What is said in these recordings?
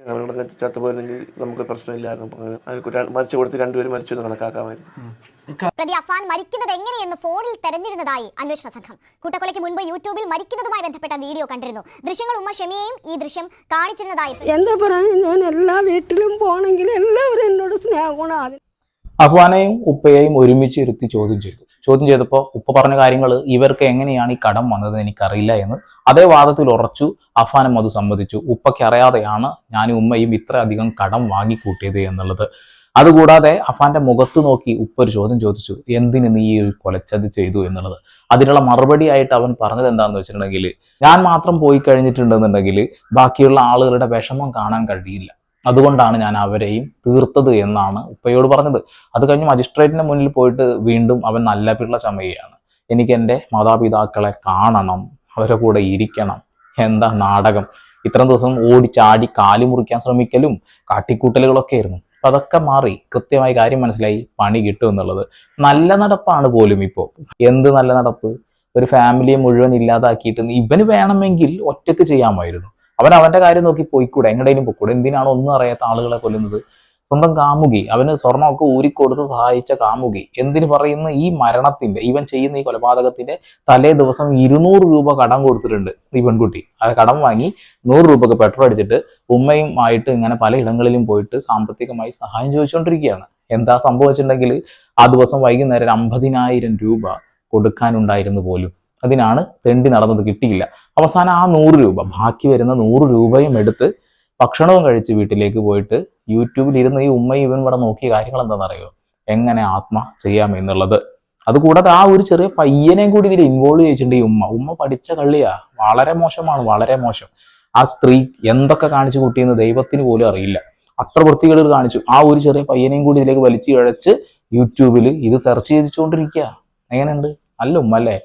അങ്ങനെ ചത്തുപോയിരുന്നെങ്കിൽ നമുക്ക് പ്രശ്നമില്ലായിരുന്നു. മരിച്ചു കൊടുത്ത് രണ്ടുപേരും മരിച്ചു എന്ന് കണക്കാക്കാമായിരുന്നു. പ്രതി അഫാൻ മരിക്കുന്നത് എങ്ങനെയെന്ന് ഫോണിൽ തെരഞ്ഞിരുന്നതായി അന്വേഷണ സംഘം. കൂട്ടക്കൊലയ്ക്ക് മുൻപ് യൂട്യൂബിൽ മരിക്കുന്നതുമായി ബന്ധപ്പെട്ട വീഡിയോ കണ്ടിരുന്നു. ദൃശ്യങ്ങൾ ഉമ്മ ഷമിയെയും ഈ ദൃശ്യം കാണിച്ചിരുന്നതായി എന്താ പറയാ? ഞാൻ എല്ലാ വീട്ടിലും പോണെങ്കിൽ എല്ലാവരും എന്നോട് സ്നേഹമാണ് ആദ്യം അഫ്വാനെയും ഉപ്പയെയും ഒരുമിച്ച് ഇരുത്തി ചോദ്യം ചെയ്തു. ചോദ്യം ചെയ്തപ്പോൾ ഉപ്പ പറഞ്ഞ കാര്യങ്ങൾ ഇവർക്ക് എങ്ങനെയാണ് ഈ കടം വന്നത് എനിക്കറിയില്ല എന്ന് അതേ വാദത്തിൽ ഉറച്ചു അഫാനും അത് സമ്മതിച്ചു. ഉപ്പയ്ക്ക് അറിയാതെയാണ് ഞാനും ഉമ്മയും ഇത്ര അധികം കടം വാങ്ങിക്കൂട്ടിയത് എന്നുള്ളത്. അതുകൂടാതെ അഫാന്റെ മുഖത്ത് നോക്കി ഉപ്പ ഒരു ചോദ്യം ചോദിച്ചു. എന്തിന് നീ ഈ കൊലച്ചത് ചെയ്തു എന്നുള്ളത്? അതിനുള്ള മറുപടി ആയിട്ട് അവൻ പറഞ്ഞത് എന്താണെന്ന് വെച്ചിട്ടുണ്ടെങ്കിൽ ഞാൻ മാത്രം പോയി കഴിഞ്ഞിട്ടുണ്ടെന്നുണ്ടെങ്കിൽ ബാക്കിയുള്ള ആളുകളുടെ വിഷമം കാണാൻ കഴിയില്ല. അതുകൊണ്ടാണ് ഞാൻ അവരെയും തീർത്തത് എന്നാണ് ഉപ്പയോട് പറഞ്ഞത്. അത് കഴിഞ്ഞ് മജിസ്ട്രേറ്റിന്റെ മുന്നിൽ പോയിട്ട് വീണ്ടും അവൻ നല്ല പിള്ള ചമയുകയാണ്. എനിക്ക് എന്റെ മാതാപിതാക്കളെ കാണണം അവരുടെ കൂടെ ഇരിക്കണം. എന്താ നാടകം? ഇത്രയും ദിവസം ഓടിച്ചാടി കാലി മുറിക്കാൻ ശ്രമിക്കലും കാട്ടിക്കൂട്ടലുകളൊക്കെ ആയിരുന്നു. അപ്പൊ അതൊക്കെ മാറി കൃത്യമായി കാര്യം മനസ്സിലായി പണി കിട്ടും എന്നുള്ളത്. നല്ല നടപ്പാണ് പോലും ഇപ്പോൾ എന്ത് നല്ല നടപ്പ്? ഒരു ഫാമിലിയെ മുഴുവൻ ഇല്ലാതാക്കിയിട്ട് ഇവന് വേണമെങ്കിൽ ഒറ്റയ്ക്ക് ചെയ്യാമായിരുന്നു. അവൻ അവന്റെ കാര്യം നോക്കി പോയിക്കൂടെ? എങ്ങടേലും പോയിക്കൂടെ? എന്തിനാണ് ഒന്നും അറിയാത്ത ആളുകളെ കൊല്ലുന്നത്? സ്വന്തം കാമുകി അവന് സ്വർണമൊക്കെ ഊരിക്കൊടുത്ത് സഹായിച്ച കാമുകി എന്തിനു പറയുന്ന ഈ മരണത്തിന്റെ ഇവൻ ചെയ്യുന്ന ഈ കൊലപാതകത്തിന്റെ തലേ ദിവസം ഇരുന്നൂറ് രൂപ കടം കൊടുത്തിട്ടുണ്ട് ഈ പെൺകുട്ടി. അത് കടം വാങ്ങി നൂറ് രൂപക്ക് പെട്രോൾ അടിച്ചിട്ട് ഉമ്മയും ആയിട്ട് ഇങ്ങനെ പല ഇടങ്ങളിലും പോയിട്ട് സാമ്പത്തികമായി സഹായം ചോദിച്ചുകൊണ്ടിരിക്കുകയാണ് എന്താ സംഭവിച്ചിട്ടുണ്ടെങ്കിൽ ആ ദിവസം വൈകുന്നേരം അമ്പതിനായിരം രൂപ കൊടുക്കാനുണ്ടായിരുന്നു പോലും. അതിനാണ് തെണ്ടി നടന്നത് കിട്ടിയില്ല. അവസാനം ആ നൂറ് രൂപ ബാക്കി വരുന്ന നൂറ് രൂപയും എടുത്ത് ഭക്ഷണവും കഴിച്ച് വീട്ടിലേക്ക് പോയിട്ട് യൂട്യൂബിൽ ഇരുന്ന് ഈ ഉമ്മ ഇവൻ ഇവിടെ നോക്കിയ കാര്യങ്ങൾ എന്താണെന്നറിയോ? എങ്ങനെ ആത്മ ചെയ്യാം എന്നുള്ളത്. അതുകൂടാതെ ആ ഒരു ചെറിയ പയ്യനെയും കൂടി ഇതിൽ ഇൻവോൾവ് ചെയ്തിട്ടുണ്ട് ഈ ഉമ്മ. ഉമ്മ പഠിച്ച കള്ളിയാ. വളരെ മോശമാണ് വളരെ മോശം. ആ സ്ത്രീ എന്തൊക്കെ കാണിച്ചു കൂട്ടിയെന്ന് ദൈവത്തിന് പോലും അറിയില്ല. അത്ര വൃത്തികേടുകൾ കാണിച്ചു. ആ ഒരു ചെറിയ പയ്യനെയും കൂടി ഇതിലേക്ക് വലിച്ചു ഇഴച്ച് യൂട്യൂബിൽ ഇത് സെർച്ച് ചെയ്തിച്ചുകൊണ്ടിരിക്കുക. എങ്ങനെയുണ്ട്? നല്ല ഉമ്മ അല്ലേ?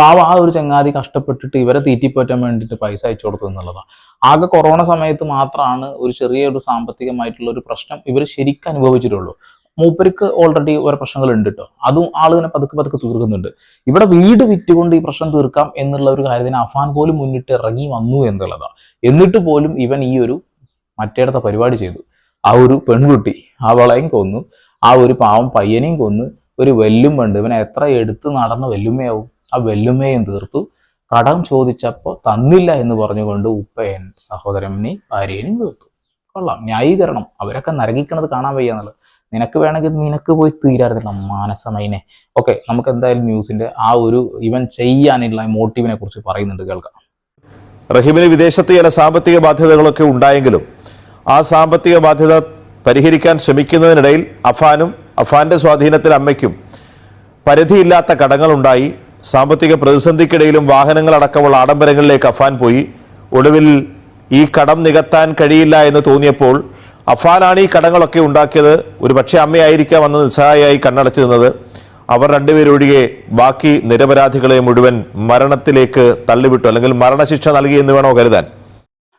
പാവം ആ ഒരു ചങ്ങാതി കഷ്ടപ്പെട്ടിട്ട് ഇവരെ തീറ്റിപ്പറ്റാൻ വേണ്ടിയിട്ട് പൈസ അയച്ചു കൊടുത്തു എന്നുള്ളതാണ് ആകെ കൊറോണ സമയത്ത് മാത്രമാണ് ഒരു ചെറിയൊരു സാമ്പത്തികമായിട്ടുള്ള ഒരു പ്രശ്നം ഇവർ ശരിക്കും അനുഭവിച്ചിട്ടുള്ളൂ. മൂപ്പർക്ക് ഓൾറെഡി ഓരോ പ്രശ്നങ്ങൾ ഉണ്ട് കേട്ടോ അതും ആളുകളെ പതുക്കെ പതുക്കെ തീർക്കുന്നുണ്ട്. ഇവിടെ വീട് വിറ്റുകൊണ്ട് ഈ പ്രശ്നം തീർക്കാം എന്നുള്ള ഒരു കാര്യത്തിന് അഫാൻ പോലും മുന്നിട്ട് ഇറങ്ങി വന്നു എന്നുള്ളതാണ് എന്നിട്ട് പോലും ഇവൻ ഈ ഒരു മറ്റേടത്തെ പരിപാടി ചെയ്തു. ആ ഒരു പെൺകുട്ടി അവളെയും കൊന്നു. ആ ഒരു പാവം പയ്യനെയും കൊന്നു. ഒരു വെല്ലും വേണ്ട ഇവനെ എത്ര എടുത്ത് നടന്ന വെല്ലുമ്മയാവും? ആ വെല്ലുമ്മയും തീർത്തു. കടം ചോദിച്ചപ്പോൾ തന്നില്ല എന്ന് പറഞ്ഞുകൊണ്ട് ഉപ്പയൻ സഹോദരനെ ഭാര്യനെയും തീർത്തു. കൊള്ളാം. ന്യായീകരണം. അവരൊക്കെ നരകിക്കണത് കാണാൻ വയ്യ എന്നുള്ളത്. നിനക്ക് വേണമെങ്കിൽ നിനക്ക് പോയി തീരാറില്ല മാനസമൈനെ. ഓക്കെ നമുക്ക് എന്തായാലും ന്യൂസിന്റെ ആ ഒരു ഇവൻ ചെയ്യാനുള്ള മോട്ടീവിനെ കുറിച്ച് പറയുന്നുണ്ട് കേൾക്കാം. റഹീമിന് വിദേശത്ത് ചില സാമ്പത്തിക ബാധ്യതകളൊക്കെ ഉണ്ടായെങ്കിലും ആ സാമ്പത്തിക ബാധ്യത പരിഹരിക്കാൻ ശ്രമിക്കുന്നതിനിടയിൽ അഫാനും അഫാന്റെ സ്വാധീനത്തിൽ അമ്മയ്ക്കും പരിധിയില്ലാത്ത കടങ്ങളുണ്ടായി. സാമ്പത്തിക പ്രതിസന്ധിക്കിടയിലും വാഹനങ്ങളടക്കമുള്ള ആഡംബരങ്ങളിലേക്ക് അഫാൻ പോയി. ഒടുവിൽ ഈ കടം നികത്താൻ കഴിയില്ല എന്ന് തോന്നിയപ്പോൾ അഫാനാണ് ഈ കടങ്ങളൊക്കെ ഉണ്ടാക്കിയത്. ഒരു പക്ഷേ അമ്മയായിരിക്കാം അന്ന് നിസ്സഹായായി കണ്ണടച്ചു നിന്നത് അവർ രണ്ടുപേരൊഴികെ ബാക്കി നിരപരാധികളെ മുഴുവൻ മരണത്തിലേക്ക് തള്ളിവിട്ടു. അല്ലെങ്കിൽ മരണശിക്ഷ നൽകി എന്ന് വേണോ കരുതാൻ.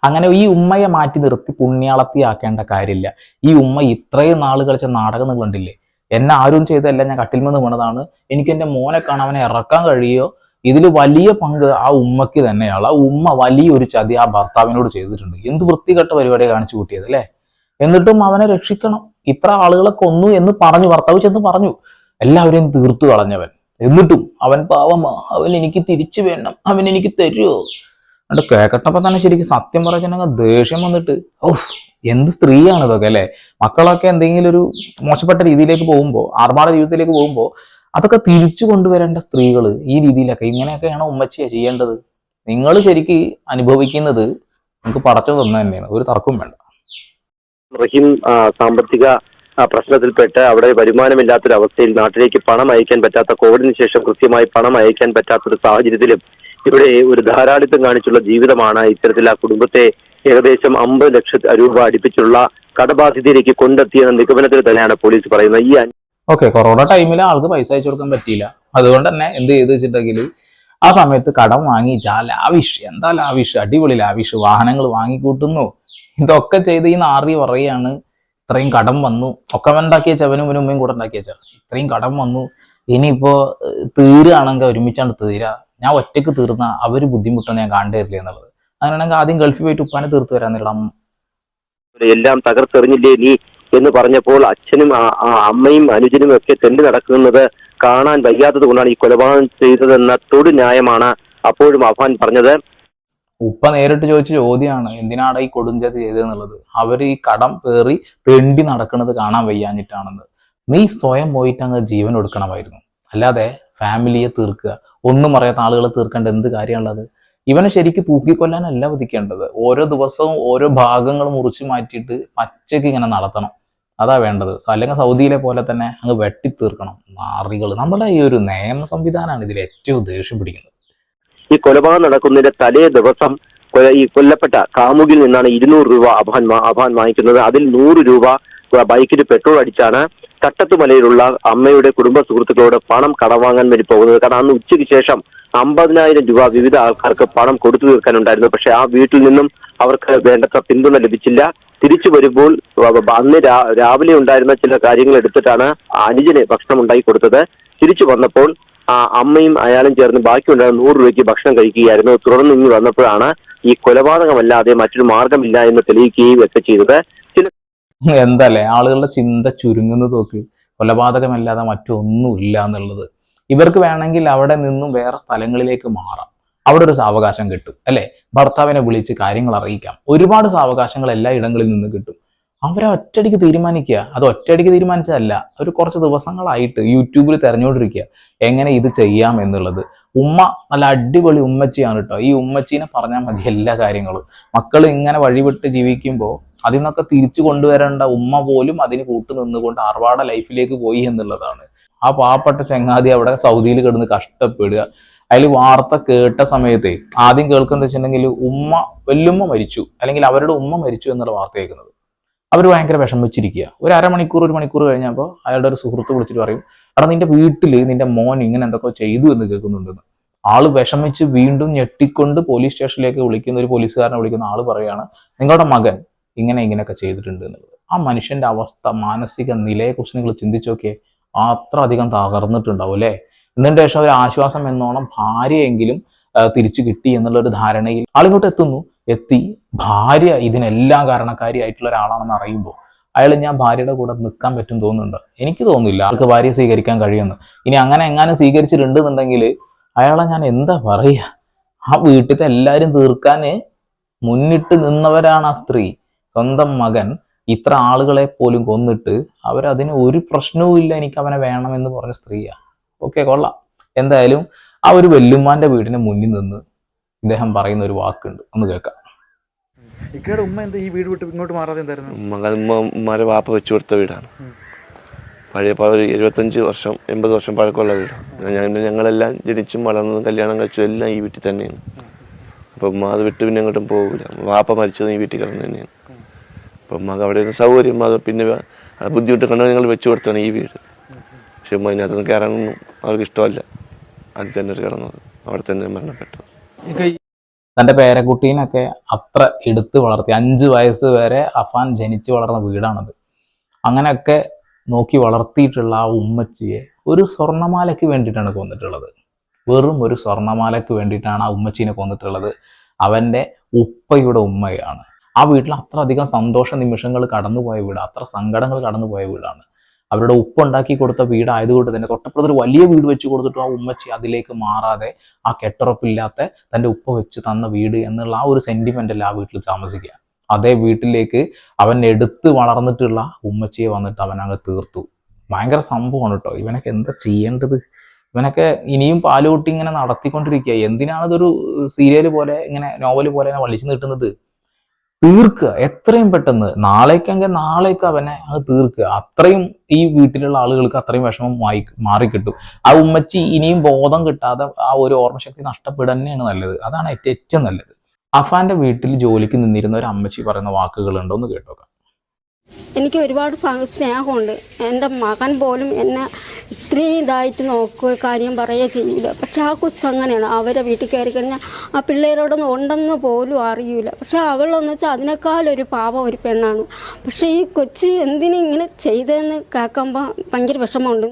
അങ്ങനെ ഈ ഉമ്മയെ മാറ്റി നിർത്തി പുണ്യാളത്തിയാക്കേണ്ട കാര്യമില്ല. ഈ ഉമ്മ ഇത്രയും നാൾ കളിച്ച നാടകം നിങ്ങൾ കണ്ടില്ലേ? എന്നെ ആരും ചെയ്തതല്ല ഞാൻ കട്ടിൽ നിന്ന് വീണതാണ്. എനിക്ക് എന്റെ മോനെ കാണാൻ അവനെ ഇറക്കാൻ കഴിയോ? ഇതിൽ വലിയ പങ്ക് ആ ഉമ്മയ്ക്ക് തന്നെയാണ്. ആ ഉമ്മ വലിയൊരു ചതി ആ ഭർത്താവിനോട് ചെയ്തിട്ടുണ്ട്. എന്ത് വൃത്തികെട്ട പരിപാടി കാണിച്ചു കൂട്ടിയത് അല്ലേ? എന്നിട്ടും അവനെ രക്ഷിക്കണം. ഇത്ര ആളുകളെ കൊന്നു എന്ന് പറഞ്ഞു ഭർത്താവ് ചെന്ന് പറഞ്ഞു. എല്ലാവരെയും തീർത്തു കളഞ്ഞവൻ. എന്നിട്ടും അവൻ പാവമാ അവൻ എനിക്ക് തിരിച്ചു വേണം അവൻ എനിക്ക് തരുമോ എന്നിട്ട് കേക്കട്ടപ്പം തന്നെ ശരിക്കും സത്യം പറഞ്ഞിട്ടുണ്ടെങ്കിൽ ദേഷ്യം വന്നിട്ട് ഓഹ് എന്ത് സ്ത്രീയാണ് ഇതൊക്കെ അല്ലേ? മക്കളൊക്കെ എന്തെങ്കിലും ഒരു മോശപ്പെട്ട രീതിയിലേക്ക് പോകുമ്പോൾ ആർഭാട ജീവിതത്തിലേക്ക് പോകുമ്പോൾ അതൊക്കെ തിരിച്ചു കൊണ്ടുവരേണ്ട സ്ത്രീകൾ ഈ രീതിയിലൊക്കെ ഇങ്ങനെയൊക്കെയാണ് ഉമ്മച്ചിയെ ചെയ്യേണ്ടത്. നിങ്ങൾ ശരിക്ക് അനുഭവിക്കുന്നത് നമുക്ക് പടച്ചു തന്നെ തന്നെയാണ്. ഒരു തർക്കവും വേണ്ട. റഹീം സാമ്പത്തിക പ്രശ്നത്തിൽപ്പെട്ട് അവിടെ വരുമാനമില്ലാത്തൊരവസ്ഥയിൽ നാട്ടിലേക്ക് പണം അയക്കാൻ പറ്റാത്ത കോവിഡിന് ശേഷം കൃത്യമായി പണം അയക്കാൻ പറ്റാത്തൊരു സാഹചര്യത്തിലും ഇവിടെ ഒരു ധാരാളിത്തം കാണിച്ചുള്ള ജീവിതമാണ് ഇത്തരത്തിൽ ആ കുടുംബത്തെ ഏകദേശം അമ്പത് ലക്ഷം രൂപ അടുപ്പിച്ചുള്ള കടബാധ്യതയിലേക്ക് കൊണ്ടെത്തിയെന്ന നിഗമനത്തിൽ തന്നെയാണ് പോലീസ് പറയുന്നത്. ഈ ഓക്കെ കൊറോണ ടൈമിൽ ആൾക്ക് പൈസ അയച്ചു കൊടുക്കാൻ പറ്റിയില്ല. അതുകൊണ്ട് തന്നെ എന്ത് ചെയ്ത് വെച്ചിട്ടുണ്ടെങ്കിൽ ആ സമയത്ത് കടം വാങ്ങിച്ച ആ ലാവിഷ് എന്താ ലാവിഷ്? അടിപൊളി ലാവിഷ്. വാഹനങ്ങൾ വാങ്ങിക്കൂട്ടുന്നു. ഇതൊക്കെ ചെയ്ത് ഈ നാറി പറയാണ് ഇത്രയും കടം വന്നു. ഒക്കെ ഉണ്ടാക്കിയ ചവനും ഇവനും ഉമ്മയും കൂടെ ഉണ്ടാക്കിയ ചവൻ ഇത്രയും കടം വന്നു. ഇനിയിപ്പോ തീരുകയാണെങ്കിൽ ഒരുമിച്ചാണ് തീരാ. ഞാൻ ഒറ്റയ്ക്ക് തീർന്ന അവർ ബുദ്ധിമുട്ടാണ് ഞാൻ കണ്ടുതരില്ല എന്നുള്ളത്. അങ്ങനെയാണെങ്കിൽ ആദ്യം ഗൾഫിൽ പോയിട്ട് ഉപ്പാനെ തീർത്തു വരാന്നുള്ള അമ്മ. എല്ലാം തകർത്തെറിഞ്ഞില്ലേ നീ എന്ന് പറഞ്ഞപ്പോൾ അച്ഛനും അമ്മയും അനുജനും ഒക്കെ തെണ്ടി നടക്കുന്നത് കാണാൻ വയ്യാത്തത് കൊണ്ടാണ് ഈ കൊലപാതകം ചെയ്തതെന്ന തൊടു ന്യായമാണ് അപ്പോഴും അഫാൻ പറഞ്ഞത്. ഉപ്പ നേരിട്ട് ചോദിച്ച ചോദ്യമാണ് എന്തിനാണ് ഈ കൊടുഞ്ചത് ചെയ്തതെന്നുള്ളത്? അവർ ഈ കടം കയറി തെണ്ടി നടക്കുന്നത് കാണാൻ വയ്യാഞ്ഞിട്ടാണെന്ന്. നീ സ്വയം പോയിട്ട് അങ്ങ് ജീവൻ കൊടുക്കണമായിരുന്നു അല്ലാതെ ഫാമിലിയെ തീർക്കുക ഒന്നും അറിയാത്ത ആളുകളെ തീർക്കേണ്ട എന്ത് കാര്യമുള്ളത് ഇവനെ ശരിക്ക് തൂക്കിക്കൊല്ലാനല്ല വിധിക്കേണ്ടത്. ഓരോ ദിവസവും ഓരോ ഭാഗങ്ങൾ മുറിച്ച് മാറ്റിയിട്ട് പച്ചയ്ക്ക് ഇങ്ങനെ നടത്തണം. അതാ വേണ്ടത്. അല്ലെങ്കിൽ സൗദിയിലെ പോലെ തന്നെ അങ്ങ് വെട്ടിത്തീർക്കണം. നാറികൾ നമ്മുടെ ഈ ഒരു നിയമ സംവിധാനമാണ് ഇതിൽ ഏറ്റവും ദേഷ്യം പിടിക്കുന്നത്. ഈ കൊലപാതകം നടക്കുന്നതിന്റെ തലേ ദിവസം ഈ കൊല്ലപ്പെട്ട കാമുകിൽ നിന്നാണ് ഇരുന്നൂറ് രൂപ അഭാൻ അഭാൻ വാങ്ങിക്കുന്നത്. അതിൽ നൂറ് രൂപ ബൈക്കിന് പെട്രോൾ അടിച്ചാണ് തട്ടത്തുമലയിലുള്ള അമ്മയുടെ കുടുംബ സുഹൃത്തുക്കളോട് പണം കടവാങ്ങാൻ വേണ്ടി പോകുന്നത്. കാരണം അന്ന് ഉച്ചയ്ക്ക് ശേഷം അമ്പതിനായിരം രൂപ വിവിധ ആൾക്കാർക്ക് പണം കൊടുത്തു തീർക്കാനുണ്ടായിരുന്നു. പക്ഷെ ആ വീട്ടിൽ നിന്നും അവർക്ക് വേണ്ടത്ര പിന്തുണ ലഭിച്ചില്ല. തിരിച്ചു വരുമ്പോൾ അന്ന് രാവിലെ ഉണ്ടായിരുന്ന ചില കാര്യങ്ങൾ എടുത്തിട്ടാണ് അനുജന് ഭക്ഷണം ഉണ്ടാക്കി കൊടുത്തത്. തിരിച്ചു വന്നപ്പോൾ ആ അമ്മയും അയാളും ചേർന്ന് ബാക്കിയുണ്ടായിരുന്ന നൂറ് രൂപയ്ക്ക് ഭക്ഷണം കഴിക്കുകയായിരുന്നു. തുടർന്ന് ഇങ്ങനെ വന്നപ്പോഴാണ് ഈ കൊലപാതകമല്ലാതെ മറ്റൊരു മാർഗമില്ല എന്ന് തെളിയിക്കുകയും ഒക്കെ ചെയ്തത്. ചില എന്തല്ലേ ആളുകളുടെ ചിന്ത ചുരുങ്ങുന്നത് നോക്ക്. കൊലപാതകമല്ലാതെ മറ്റൊന്നുമില്ല എന്നുള്ളത്. ഇവർക്ക് വേണമെങ്കിൽ അവിടെ നിന്നും വേറെ സ്ഥലങ്ങളിലേക്ക് മാറാം. അവിടെ ഒരു സാവകാശം കിട്ടും അല്ലെ? ഭർത്താവിനെ വിളിച്ച് കാര്യങ്ങൾ അറിയിക്കാം. ഒരുപാട് സാവകാശങ്ങൾ എല്ലാ ഇടങ്ങളിൽ നിന്ന് കിട്ടും. അവരെ ഒറ്റയടിക്ക് തീരുമാനിക്കുക. അത് ഒറ്റയടിക്ക് തീരുമാനിച്ചതല്ല. അവർ കുറച്ച് ദിവസങ്ങളായിട്ട് യൂട്യൂബിൽ തെരഞ്ഞുകൊണ്ടിരിക്കുക. എങ്ങനെ ഇത് ചെയ്യാം എന്നുള്ളത്. ഉമ്മ നല്ല അടിപൊളി ഉമ്മച്ചിയാണ് കേട്ടോ. ഈ ഉമ്മച്ചീനെ പറഞ്ഞാൽ മതി എല്ലാ കാര്യങ്ങളും. മക്കൾ ഇങ്ങനെ വഴിവിട്ട് ജീവിക്കുമ്പോൾ അതിൽ നിന്നൊക്കെ തിരിച്ചു കൊണ്ടുവരേണ്ട ഉമ്മ പോലും അതിന് കൂട്ടു നിന്നുകൊണ്ട് ആർവാട ലൈഫിലേക്ക് പോയി എന്നുള്ളതാണ്. ആ പാവപ്പെട്ട ചങ്ങാതി അവിടെ സൗദിയിൽ കിടന്ന് കഷ്ടപ്പെടുക. അതിൽ വാർത്ത കേട്ട സമയത്തെ ആദ്യം കേൾക്കുന്നത് വെച്ചിട്ടുണ്ടെങ്കിൽ ഉമ്മ വല്ലുമ്മ മരിച്ചു. അല്ലെങ്കിൽ അവരുടെ ഉമ്മ മരിച്ചു എന്നുള്ള വാർത്ത കേൾക്കുന്നത്. അവർ ഭയങ്കര വിഷമിച്ചിരിക്കുക. ഒരു അരമണിക്കൂർ ഒരു മണിക്കൂർ കഴിഞ്ഞപ്പോൾ അയാളുടെ ഒരു സുഹൃത്ത് വിളിച്ചിട്ട് പറയും എടാ നിന്റെ വീട്ടിൽ നിന്റെ മോൻ ഇങ്ങനെ എന്തൊക്കെ ചെയ്തു എന്ന് കേൾക്കുന്നുണ്ടെന്ന്. ആൾ വിഷമിച്ച് വീണ്ടും ഞെട്ടിക്കൊണ്ട് പോലീസ് സ്റ്റേഷനിലേക്ക് വിളിക്കുന്ന ഒരു പോലീസുകാരനെ വിളിക്കുന്ന ആൾ പറയാണ് നിങ്ങളുടെ മകൻ ഇങ്ങനെ ഇങ്ങനെയൊക്കെ ചെയ്തിട്ടുണ്ട് എന്നുള്ളത്. ആ മനുഷ്യന്റെ അവസ്ഥ മാനസിക നിലയെക്കുറിച്ച് നിങ്ങൾ ചിന്തിച്ചു നോക്കിയേ അത്ര അധികം തകർന്നിട്ടുണ്ടാവും അല്ലേ? എന്നിട്ട് ശേഷം ഒരു ആശ്വാസം എന്നോണം ഭാര്യയെങ്കിലും തിരിച്ചു കിട്ടി എന്നുള്ളൊരു ധാരണയിൽ ആളിങ്ങോട്ട് എത്തുന്നു. എത്തി. ഭാര്യ ഇതിനെല്ലാം കാരണക്കാരി ആയിട്ടുള്ള ഒരാളാണെന്ന് അറിയുമ്പോൾ അയാൾ ഞാൻ ഭാര്യയുടെ കൂടെ നിൽക്കാൻ പറ്റും തോന്നുന്നുണ്ട്? എനിക്ക് തോന്നുന്നില്ല. ആൾക്ക് ഭാര്യയെ സ്വീകരിക്കാൻ കഴിയുമെന്ന്. ഇനി അങ്ങനെ എങ്ങാനും സ്വീകരിച്ചിട്ടുണ്ടെന്നുണ്ടെങ്കിൽ അയാളെ ഞാൻ എന്താ പറയുക? ആ വീട്ടിലത്തെ എല്ലാവരും തീർക്കാൻ മുന്നിട്ട് നിന്നവരാണ് ആ സ്ത്രീ. സ്വന്തം മകൻ ഇത്ര ആളുകളെ പോലും കൊന്നിട്ട് അവരതിന് ഒരു പ്രശ്നവും ഇല്ല എനിക്ക് അവനെ വേണമെന്ന് പറഞ്ഞ സ്ത്രീയാണ് ഓക്കെ കൊള്ളാം. എന്തായാലും ആ ഒരു വെല്ലുമാന്റെ വീടിന് മുന്നിൽ നിന്ന് ഇദ്ദേഹം പറയുന്ന ഒരു വാക്കുണ്ട്. ഒന്ന് കേൾക്കാം. ഇക്കയുടെ ഉമ്മ എന്താ ഈ വീട് വിട്ട് ഇങ്ങോട്ട് മാറാതെ എന്തായിരുന്നു? ഉമ്മമാരെ വാപ്പ വെച്ചു കൊടുത്ത വീടാണ്. പഴയ ഒരു എഴുപത്തഞ്ച് വർഷം എൺപത് വർഷം പഴക്കമുള്ള വീടാണ്. ഞാൻ ഞങ്ങളെല്ലാം ജനിച്ചും വളർന്നതും കല്യാണം കഴിച്ചും എല്ലാം ഈ വീട്ടിൽ തന്നെയാണ്. അപ്പം ഉമ്മ അത് വിട്ട് പിന്നെ എങ്ങോട്ടും പോകില്ല വാപ്പ മരിച്ചതും ഈ വീട്ടിൽ കിടന്നു തന്നെയാണ്. അപ്പം അത് അവിടെ ഒരു സൗകര്യം അത് പിന്നെ ബുദ്ധിമുട്ട് കണ്ടു ഞങ്ങൾ വെച്ചു കൊടുത്താണ് ഈ വീട്. പക്ഷെ അതിനകത്തൊന്നും കയറാനൊന്നും അവർക്ക് ഇഷ്ടമല്ല. അതിൽ തന്നെ കിടന്നത്. അവിടെ തന്നെ മരണപ്പെട്ടു തന്റെ പേരക്കുട്ടീനൊക്കെ അത്ര എടുത്ത് വളർത്തി അഞ്ച് വയസ്സ് വരെ അഫാൻ ജനിച്ച് വളർന്ന വീടാണത്. അങ്ങനെയൊക്കെ നോക്കി വളർത്തിയിട്ടുള്ള ആ ഉമ്മച്ചിയെ ഒരു സ്വർണമാലയ്ക്ക് വേണ്ടിയിട്ടാണ് കൊന്നിട്ടുള്ളത്. വെറും ഒരു സ്വർണമാലയ്ക്ക് വേണ്ടിയിട്ടാണ് ആ ഉമ്മച്ചീനെ കൊന്നിട്ടുള്ളത്. അവന്റെ ഉപ്പയുടെ ഉമ്മയാണ്. ആ വീട്ടിൽ അത്ര അധികം സന്തോഷ നിമിഷങ്ങൾ കടന്നുപോയ വീട് അത്ര സങ്കടങ്ങൾ കടന്നുപോയ വീടാണ്. അവരുടെ ഉപ്പ് ഉണ്ടാക്കി കൊടുത്ത വീടായതുകൊണ്ട് തന്നെ തൊട്ടപ്പുറത്ത് ഒരു വലിയ വീട് വെച്ച് കൊടുത്തിട്ടും ആ ഉമ്മച്ചി അതിലേക്ക് മാറാതെ ആ കെട്ടുറപ്പില്ലാത്ത തന്റെ ഉപ്പ വെച്ച് തന്ന വീട് എന്നുള്ള ആ ഒരു സെന്റിമെന്റല്ല ആ വീട്ടിൽ താമസിക്കുക. അതേ വീട്ടിലേക്ക് അവൻ എടുത്ത് വളർന്നിട്ടുള്ള ഉമ്മച്ചിയെ വന്നിട്ട് അവൻ അങ്ങ് തീർത്തു. ഭയങ്കര സംഭവമാണ് കേട്ടോ. ഇവനൊക്കെ എന്താ ചെയ്യേണ്ടത്? ഇവനൊക്കെ ഇനിയും പാലുകൂട്ടി ഇങ്ങനെ നടത്തിക്കൊണ്ടിരിക്കുക. എന്തിനാണ് ഇതൊരു സീരിയൽ പോലെ ഇങ്ങനെ നോവൽ പോലെ വലിച്ചു നീട്ടുന്നത്? തീർക്കുക. എത്രയും പെട്ടെന്ന്. നാളേക്കെങ്കിൽ നാളേക്ക് അവനെ അത് തീർക്കുക. അത്രയും ഈ വീട്ടിലുള്ള ആളുകൾക്ക് അത്രയും വിഷമം മായി മാറിക്കിട്ടും. ആ ഉമ്മച്ചി ഇനിയും ബോധം കിട്ടാതെ ആ ഒരു ഓർമ്മശക്തി നഷ്ടപ്പെടുക തന്നെയാണ് നല്ലത്. അതാണ് ഏറ്റവും ഏറ്റവും നല്ലത്. അഫാന്റെ വീട്ടിൽ ജോലിക്ക് നിന്നിരുന്ന ഒരു അമ്മച്ചി പറയുന്ന വാക്കുകളുണ്ടോ എന്ന് കേട്ടോക്കാം. എനിക്ക് ഒരുപാട് സ്നേഹമുണ്ട്. എന്റെ മകൻ പോലും എന്നെ ഇത്രയും ഇതായിട്ട് നോക്കുക കാര്യം പറയുക ചെയ്യില്ല പക്ഷെ ആ കൊച്ചു അങ്ങനെയാണ്. അവരെ വീട്ടിൽ കയറി കഴിഞ്ഞാൽ ആ പിള്ളേരോടൊന്നും ഉണ്ടെന്ന് പോലും അറിയില്ല പക്ഷെ അവളെന്ന് വെച്ചാൽ അതിനേക്കാളൊരു പാവം ഒരു പെണ്ണാണ്. പക്ഷെ ഈ കൊച്ച് എന്തിനെ ഇങ്ങനെ ചെയ്തതെന്ന് കേൾക്കുമ്പോൾ ഭയങ്കര വിഷമമുണ്ട്.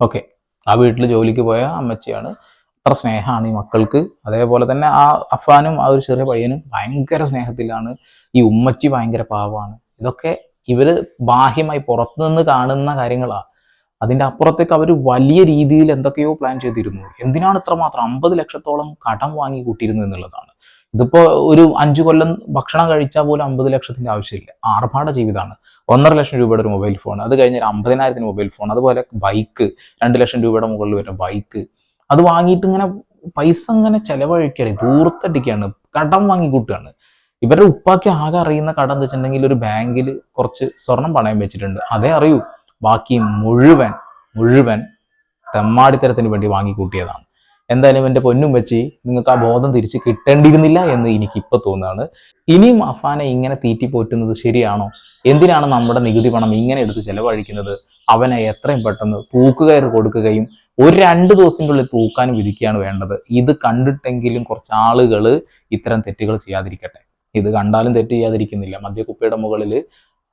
ഓക്കെ. ആ വീട്ടിൽ ജോലിക്ക് പോയ അമ്മച്ചിയാണ്. അത്ര സ്നേഹമാണ് ഈ മക്കൾക്ക്. അതേപോലെ തന്നെ ആ അഫാനും ആ ഒരു ചെറിയ പയ്യനും ഭയങ്കര സ്നേഹത്തിലാണ്. ഈ ഉമ്മച്ചി ഭയങ്കര പാവമാണ്. ഇതൊക്കെ ഇവർ ബാഹ്യമായി പുറത്തുനിന്ന് കാണുന്ന കാര്യങ്ങളാണ് അതിന്റെ അപ്പുറത്തേക്ക് അവർ വലിയ രീതിയിൽ എന്തൊക്കെയോ പ്ലാൻ ചെയ്തിരുന്നു. എന്തിനാണ് ഇത്രമാത്രം അമ്പത് ലക്ഷത്തോളം കടം വാങ്ങി കൂട്ടിയിരുന്നു എന്നുള്ളതാണ്. ഇതിപ്പോൾ ഒരു അഞ്ചു കൊല്ലം ഭക്ഷണം കഴിച്ചാൽ പോലും അമ്പത് ലക്ഷത്തിന്റെ ആവശ്യമില്ല. ആർഭാട ജീവിതമാണ്. ഒന്നര ലക്ഷം രൂപയുടെ ഒരു മൊബൈൽ ഫോൺ അത് കഴിഞ്ഞ് ഒരു അമ്പതിനായിരത്തിന് മൊബൈൽ ഫോൺ അതുപോലെ ബൈക്ക് രണ്ട് ലക്ഷം രൂപയുടെ മുകളിൽ വരുന്ന ബൈക്ക് അത് വാങ്ങിയിട്ട് ഇങ്ങനെ പൈസ ഇങ്ങനെ ചെലവഴിക്കുകയാണ് ദൂരത്തടിക്കുകയാണ് കടം വാങ്ങി കൂട്ടുകയാണ്. ഇവരുടെ ഉപ്പാക്കി ആകെ അറിയുന്ന കട എന്താ വെച്ചിട്ടുണ്ടെങ്കിൽ ഒരു ബാങ്കിൽ കുറച്ച് സ്വർണം പണയം വെച്ചിട്ടുണ്ട്. അതേ അറിയൂ. ബാക്കി മുഴുവൻ മുഴുവൻ തെമ്മാടിത്തരത്തിന് വേണ്ടി വാങ്ങിക്കൂട്ടിയതാണ്. എന്തായാലും എന്റെ പൊന്നും വെച്ച് നിങ്ങൾക്ക് ആ ബോധം തിരിച്ച് കിട്ടേണ്ടിയിരുന്നില്ല എന്ന് എനിക്ക് ഇപ്പൊ തോന്നുകയാണ്. ഇനിയും അഫാനെ ഇങ്ങനെ തീറ്റി പോറ്റുന്നത് ശരിയാണോ? എന്തിനാണ് നമ്മുടെ നികുതി പണം ഇങ്ങനെ എടുത്ത് ചെലവഴിക്കുന്നത്? അവനെ എത്രയും പെട്ടെന്ന് തൂക്കുകയർ കൊടുക്കുകയും ഒരു രണ്ട് ദിവസത്തിനുള്ളിൽ തൂക്കാനും വിധിക്കുകയാണ് വേണ്ടത്. ഇത് കണ്ടിട്ടെങ്കിലും കുറച്ച് ആളുകൾ ഇത്തരം തെറ്റുകൾ ചെയ്യാതിരിക്കട്ടെ. ഇത് കണ്ടാലും തെറ്റ് ചെയ്യാതിരിക്കുന്നില്ല. മദ്യക്കുപ്പിയുടെ മുകളിൽ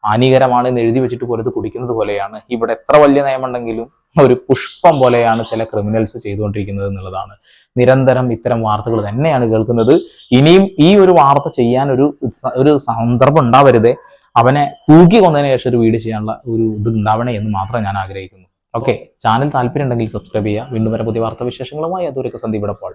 ഹാനികരമാണ് എന്ന് എഴുതി വെച്ചിട്ട് പോലെ ഇത് കുടിക്കുന്നത് പോലെയാണ്. ഇവിടെ എത്ര വലിയ നിയമമുണ്ടെങ്കിലും ഒരു പുഷ്പം പോലെയാണ് ചില ക്രിമിനൽസ് ചെയ്തുകൊണ്ടിരിക്കുന്നത് എന്നുള്ളതാണ്. നിരന്തരം ഇത്തരം വാർത്തകൾ തന്നെയാണ് കേൾക്കുന്നത്. ഇനിയും ഈ ഒരു വാർത്ത ചെയ്യാൻ ഒരു ഒരു സന്ദർഭം ഉണ്ടാവരുതേ. അവനെ തൂക്കി കൊന്നതിന് ശേഷം ഒരു വീഡിയോ ചെയ്യാനുള്ള ഒരു ഇത് ഉണ്ടാവണേ എന്ന് മാത്രം ഞാൻ ആഗ്രഹിക്കുന്നു. ഓക്കെ. ചാനൽ താല്പര്യം ഉണ്ടെങ്കിൽ സബ്സ്ക്രൈബ് ചെയ്യുക. വീണ്ടും വരെ പുതിയ വാർത്താ വിശേഷങ്ങളുമായി അതുവരെയൊക്കെ സന്ദീപ് പാൾ